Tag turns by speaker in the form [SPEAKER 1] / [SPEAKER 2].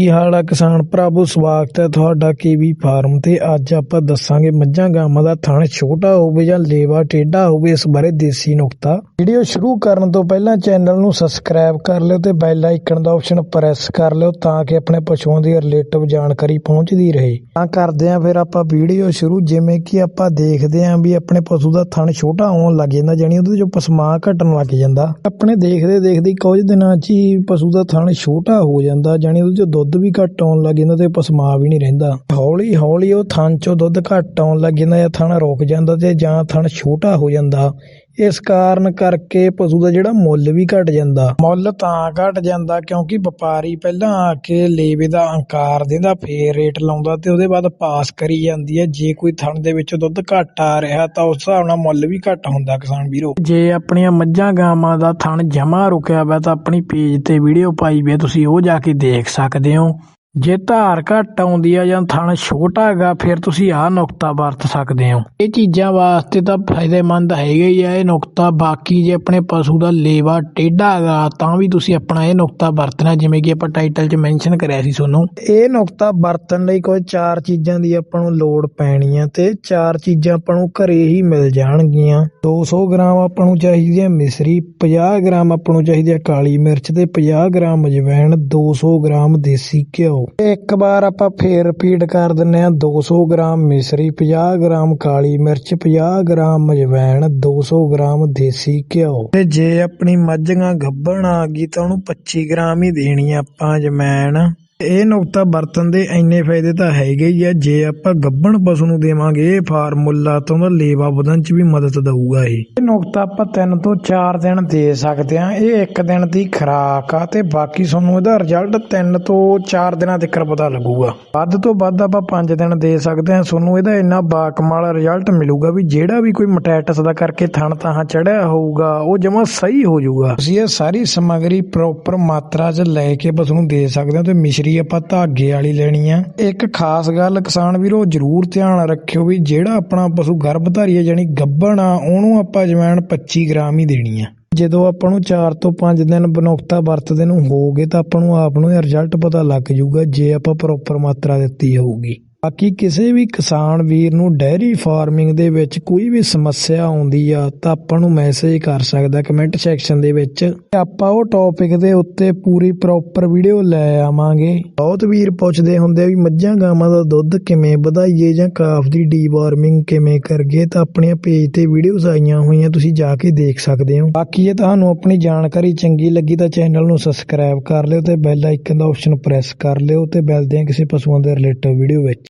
[SPEAKER 1] ਕੀ ਹਾਲ ਆ ਕਿਸਾਨ ਭਰਾਵੋ? ਸਵਾਗਤ ਹੈ ਤੁਹਾਡਾ ਕੇਵੀ ਫਾਰਮ ਤੇ। ਅੱਜ ਆਪਾਂ ਦੱਸਾਂਗੇ ਮੱਝਾਂ ਗਾਵਾਂ ਦਾ ਥਣ ਛੋਟਾ ਹੋਵੇ ਜਾਂ ਲੇਵਾ ਟੇਢਾ ਹੋਵੇ, ਇਸ ਬਾਰੇ ਦੇਸੀ ਨੁਕਤਾ। ਵੀਡੀਓ ਸ਼ੁਰੂ ਕਰਨ ਤੋਂ ਪਹਿਲਾਂ ਚੈਨਲ ਨੂੰ ਸਬਸਕ੍ਰਾਈਬ ਕਰ ਲਿਓ ਤੇ ਬੈਲ ਆਈਕਨ ਦਾ ਆਪਸ਼ਨ ਪ੍ਰੈਸ ਕਰ ਲਿਓ ਤਾਂ ਕਿ ਆਪਣੇ ਪਸ਼ੂਆਂ ਦੀ ਰਿਲੇਟਿਵ ਜਾਣਕਾਰੀ ਪਹੁੰਚਦੀ ਰਹੇ। ਤਾਂ ਕਰਦੇ ਆਂ ਫਿਰ ਆਪਾਂ ਵੀਡੀਓ ਸ਼ੁਰੂ। ਜਿਵੇਂ ਕਿ ਆਪਾਂ ਦੇਖਦੇ ਆਂ ਵੀ ਆਪਣੇ ਪਸ਼ੂ ਦਾ ਥਣ ਛੋਟਾ ਹੋਣ ਲੱਗ ਜਾਂਦਾ ਜਾਨੀ ਉਹਦੇ ਚੋਂ ਪਸਮਾ ਘਟਣ ਲੱਗ ਜਾਂਦਾ। ਆਪਣੇ ਦੇਖਦੇ ਦੇਖਦੇ ਕੁਝ ਦਿਨਾਂ 'ਚ ਹੀ ਪਸ਼ੂ ਦਾ ਥਣ ਛੋਟਾ ਹੋ ਜਾਂਦਾ ਜਾਨੀ ਉਹਦੇ ਚੋਂ ਦੁੱਧ ਵੀ ਘੱਟ ਆਉਣ ਲੱਗ ਜਾਂਦਾ ਤੇ ਪਸਮਾ ਵੀ ਨਹੀਂ ਰਹਿੰਦਾ। ਹੌਲੀ ਹੌਲੀ ਉਹ ਥਣ ਚੋਂ ਦੁੱਧ ਘੱਟ ਆਉਣ ਲੱਗ ਜਾਂਦਾ ਜਾਂ ਥਣ ਰੁਕ ਜਾਂਦਾ ਤੇ ਜਾਂ ਥਣ ਛੋਟਾ ਹੋ ਜਾਂਦਾ। ਇਸ ਕਾਰਨ ਕਰਕੇ ਪਸ਼ੂ ਦਾ ਜਿਹੜਾ ਮੁੱਲ ਵੀ ਘਟ ਜਾਂਦਾ। ਮੁੱਲ ਤਾਂ ਘਟ ਜਾਂਦਾ ਕਿਉਂਕਿ ਵਪਾਰੀ ਪਹਿਲਾਂ ਆ ਕੇ ਲੇਵੇ ਦਾ ਅੰਕਾਰ ਦਿੰਦਾ, ਫੇਰ ਰੇਟ ਲਾਉਂਦਾ ਤੇ ਉਹਦੇ ਬਾਅਦ ਪਾਸ ਕਰੀ ਜਾਂਦੀ ਹੈ। ਜੇ ਕੋਈ ਥਣ ਦੇ ਵਿੱਚ ਦੁੱਧ ਘੱਟ ਆ ਰਿਹਾ ਤਾਂ ਉਸ ਹਿਸਾਬ ਨਾਲ ਮੁੱਲ ਵੀ ਘੱਟ ਹੁੰਦਾ ਕਿਸਾਨ ਵੀਰੋ। ਜੇ ਆਪਣੀਆਂ ਮੱਝਾਂ ਗਾਵਾਂ ਦਾ ਥਣ ਜਮਾ ਰੁਕਿਆ ਵਾ ਤਾਂ ਆਪਣੀ ਪੇਜ ਤੇ ਵੀਡੀਓ ਪਾਈ ਵੀ ਤੁਸੀਂ ਉਹ ਜਾ ਕੇ ਦੇਖ ਸਕਦੇ ਹੋ। ਜੇ ਧਾਰ ਘੱਟ ਆਉਂਦੀ ਆ ਜਾਂ ਥਣ ਛੋਟਾ ਹੈਗਾ, ਫਿਰ ਤੁਸੀਂ ਆਹ ਨੁਕਤਾ ਵਰਤ ਸਕਦੇ ਹੋ। ਇਹ ਚੀਜ਼ਾਂ ਵਾਸਤੇ ਤਾਂ ਫਾਇਦੇਮੰਦ ਹੈਗਾ ਹੀ ਆ ਇਹ ਨੁਕਤਾ। ਬਾਕੀ ਜੇ ਆਪਣੇ ਪਸ਼ੂ ਦਾ ਲੇਵਾ ਟੇਢਾ ਹੈਗਾ, ਤਾਂ ਵੀ ਤੁਸੀਂ ਆਪਣਾ ਇਹ ਨੁਕਤਾ ਵਰਤਣਾ, ਜਿਵੇਂ ਕਿ ਆਪਾਂ ਟਾਈਟਲ 'ਚ ਮੈਂਸ਼ਨ ਕਰਿਆ ਸੀ ਤੁਹਾਨੂੰ। ਇਹ ਨੁਕਤਾ ਵਰਤਣ ਲਈ ਕੋਈ ਚਾਰ ਚੀਜ਼ਾਂ ਦੀ ਆਪਾਂ ਨੂੰ ਲੋੜ ਪੈਣੀ ਆ ਤੇ ਚਾਰ ਚੀਜ਼ਾਂ ਆਪਾਂ ਨੂੰ ਘਰੇ ਹੀ ਮਿਲ ਜਾਣਗੀਆਂ। 200 ਗ੍ਰਾਮ ਆਪਾਂ ਨੂੰ ਚਾਹੀਦੀ ਹੈ ਮਿਸਰੀ 50 ਗ੍ਰਾਮ ਆਪਾਂ ਨੂੰ ਚਾਹੀਦੀ ਹੈ ਕਾਲੀ ਮਿਰਚ ਤੇ 50 ਗ੍ਰਾਮ ਅਜਵਾਇਣ 200 ਗ੍ਰਾਮ ਦੇਸੀ ਘਿਓ। ਇੱਕ ਵਾਰ ਆਪਾਂ ਫੇਰ ਰਿਪੀਟ ਕਰ ਦਿੰਨੇ ਆ 200 ਗ੍ਰਾਮ ਮਿਸਰੀ 50 ਗ੍ਰਾਮ ਕਾਲੀ ਮਿਰਚ 50 ਗ੍ਰਾਮ ਅਜਵਾਇਣ 200 ਗ੍ਰਾਮ ਦੇਸੀ ਘਿਓ। ਤੇ ਜੇ ਆਪਣੀ ਮੱਝਾਂ ਗੱਭਣ ਆ ਗਈ ਤਾਂ ਉਹਨੂੰ 25 ਗ੍ਰਾਮ ਹੀ ਦੇਣੀ ਆ ਆਪਾਂ ਅਜਵਾਇਣ ਇਹ ਨੁਕਤਾ ਵਰਤਨ ਦੇ ਇੰਨੇ ਫਾਇਦੇ ਤਾਂ ਹੈਗੇ ਹੀ ਆ, ਜੇ ਆਪਾਂ ਗੱਭਣ ਪਸ਼ੂ ਨੂੰ ਦੇਵਾਂਗੇ, ਇਹ ਫਾਰਮੂਲਾ ਤੋਂ ਉਹਦਾ ਲੇਵਾ ਵਧਣ ਚ ਵੀ ਮਦਦ ਦਊਗਾ ਇਹ। ਇਹ ਨੁਕਤਾ ਆਪਾਂ 3 ਤੋਂ 4 ਦਿਨ ਦੇ ਸਕਦੇ ਆ ਇਹ ਇੱਕ ਦਿਨ ਦੀ ਖਰਾਕ ਆ ਤੇ ਬਾਕੀ ਤੁਹਾਨੂੰ ਇਹਦਾ ਰਿਜ਼ਲਟ 3 ਤੋਂ 4 ਦਿਨਾਂ ਤੱਕ ਪਤਾ ਲੱਗੂਗਾ। ਵੱਧ ਤੋਂ ਵੱਧ ਆਪਾਂ 5 ਦਿਨ ਦੇ ਸਕਦੇ ਆ ਤੁਹਾਨੂੰ ਇਹਦਾ ਇੰਨਾ ਬਾਕਮਾਲ ਰਿਜ਼ਲਟ ਮਿਲੂਗਾ ਵੀ ਜਿਹੜਾ ਵੀ ਕੋਈ ਮਟੈਟਸ ਦਾ ਕਰਕੇ ਥਣ ਤਾਹਾਂ ਚੜਿਆ ਹੋਊਗਾ, ਉਹ ਜਮਾ ਸਹੀ ਹੋ ਜਾਊਗਾ। ਤੁਸੀਂ ਇਹ ਸਾਰੀ ਸਮੱਗਰੀ ਪ੍ਰੋਪਰ ਮਾਤਰਾ 'ਚ ਲੈ ਕੇ ਪਸ਼ੂ ਨੂੰ ਦੇ ਸਕਦੇ ਹੋ ਤੇ ਮਿਸ਼ਰੀ ਆਪਾਂ ਧਾਗੇ ਵਾਲੀ ਲੈਣੀ ਆ। ਇੱਕ ਖਾਸ ਗੱਲ ਕਿਸਾਨ ਵੀਰੋ, ਜਰੂਰ ਧਿਆਨ ਰੱਖਿਓ ਵੀ ਜਿਹੜਾ ਆਪਣਾ ਪਸ਼ੂ ਗਰਭਧਾਰੀ ਹੈ ਜਾਨੀ ਗੱਭਣ ਆ, ਉਹਨੂੰ ਆਪਾਂ ਜਵੈਣ 25 ਗ੍ਰਾਮ ਹੀ ਦੇਣੀ ਆ। ਜਦੋਂ ਆਪਾਂ ਨੂੰ 4 ਤੋਂ 5 ਦਿਨ ਬਨੁਕਤਾ ਵਰਤਦੇ ਨੂੰ ਹੋਗੇ ਤਾਂ ਆਪਾਂ ਨੂੰ ਆਪ ਨੂੰ ਇਹ ਰਿਜ਼ਲਟ ਪਤਾ ਲੱਗ ਜਾਊਗਾ, ਜੇ ਆਪਾਂ ਪ੍ਰੋਪਰ ਮਾਤਰਾ ਦਿੱਤੀ ਹੋਊਗੀ। ਬਾਕੀ ਕਿਸੇ ਵੀ ਕਿਸਾਨ ਵੀਰ ਨੂੰ ਡੈਰੀ ਫਾਰਮਿੰਗ ਦੇ ਵਿੱਚ ਕੋਈ ਵੀ ਸਮੱਸਿਆ ਆਉਂਦੀ ਆ ਤਾਂ ਆਪਾਂ ਨੂੰ ਮੈਸੇਜ ਕਰ ਸਕਦਾ ਕਮੈਂਟ ਸੈਕਸ਼ਨ ਦੇ ਵਿੱਚ। ਆਪਾਂ ਉਹ ਟੌਪਿਕ ਦੇ ਉੱਤੇ ਪੂਰੀ ਪ੍ਰੋਪਰ ਵੀਡੀਓ ਲੈ ਆਵਾਂਗੇ। ਬਹੁਤ ਵੀਰ ਪੁੱਛਦੇ ਹੁੰਦੇ ਆ ਵੀ ਮੱਝਾਂ ਗਾਵਾਂ ਦਾ ਦੁੱਧ ਕਿਵੇਂ ਵਧਾਈਏ ਜਾਂ ਕਾਫ ਦੀ ਡੀਵਾਰਮਿੰਗ ਕਿਵੇਂ ਕਰਗੇ ਤਾਂ ਆਪਣੇ ਪੇਜ ਤੇ ਵੀਡੀਓਜ਼ ਆਈਆਂ ਹੋਈਆਂ ਤੁਸੀਂ ਜਾ ਕੇ ਦੇਖ ਸਕਦੇ ਹੋ। ਬਾਕੀ ਜੇ ਤੁਹਾਨੂੰ ਆਪਣੀ ਜਾਣਕਾਰੀ ਚੰਗੀ ਲੱਗੀ ਤਾਂ ਚੈਨਲ ਨੂੰ ਸਬਸਕ੍ਰਾਈਬ ਕਰ ਲਿਓ ਤੇ ਬੈਲ ਆਈਕਨ ਦਾ ਆਪਸ਼ਨ ਪ੍ਰੈਸ ਕਰ ਲਿਓ ਤੇ ਮਿਲਦੇ ਹਾਂ ਕਿਸੇ ਪਸ਼ੂਆਂ ਦੇ ਰਿਲੇਟਿਵ ਵੀਡੀਓ ਵਿੱਚ।